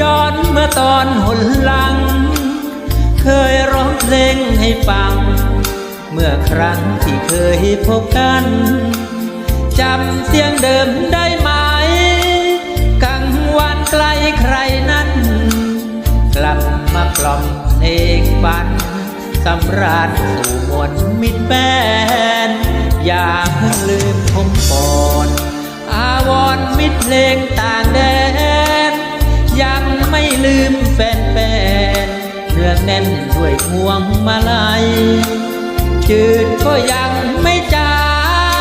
ย้อนมาตอนหนหลัง เคยร้องเพลงให้ฟัง เมื่อครั้งที่เคยพบกันจำเสียงเดิมได้ไหมกังวานไกลใครนั้น กลับมากล่อมเพลงฝันสำราญสู่มวลมิตรแฟนอย่าเพิ่งลืมผมก่อน อาวรณ์มิตรเพลงตา แน่นด้วยพวงมาลัยจืดก็ยังไม่จา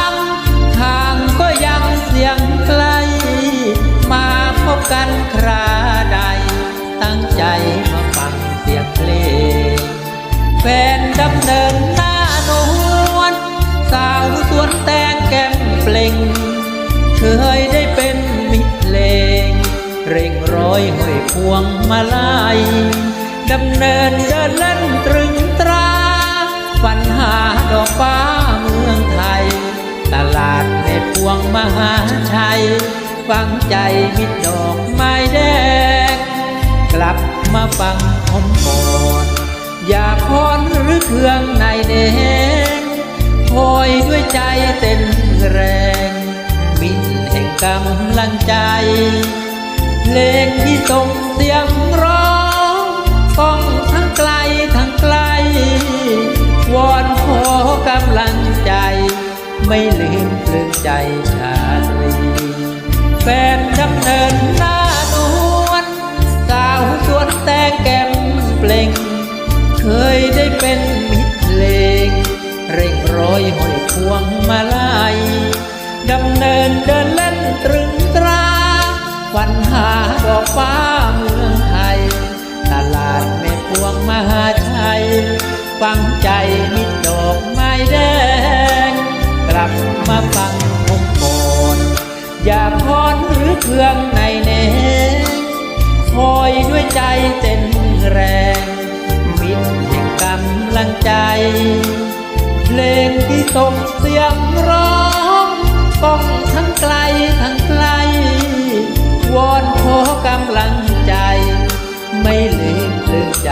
งห่างก็ยังเสียงไกล มาพบกันคราใด ตั้งใจมาฟังเสียงเพลงแฟนดำเนินหน้านวลสาวสวนแตงแก้มเปล่ง เคยได้เป็นมิตรเลง เร่งร้อยห้อยพวงมาลัย ดำเนินเดินเล่นตรึงตราฝันหาดอกฟ้าเมืองไทย ตลาดในพวงมหาชัย ฟังใจมิตรดอกไม้แดง กลับมาฟังผมก่อนอยากคอนหรือเครื่องในแดงคอยด้วยใจเต้นแรง มินแห่งกำลังใจ เพลงที่ส่งเสียงร้อง อนขอกำลังใจ ไม่ลืมเพลิงใจชาตรี แฟนดำเนินหน้านวลสาวสวนแตงแก้มเปล่ง เคยได้เป็นมิตรเพลง เร่งร้อยห้อยพวงมาลัยดำเนินเดินเล่นตรึงตราวันหาดอกฟ้า ฟังใจมิตรดอกไม้แดง กลับมาฟังผมก่อนอย่าพรหรือเครื่องในเนคอยด้วยใจเต้นแรงมิตรแห่งกำลังใจ เพลงที่ส่งเสียงร้องก้องทั้งไกลทั้งไกล วอนขอกำลังใจ ไม่ลืมเลืมใจ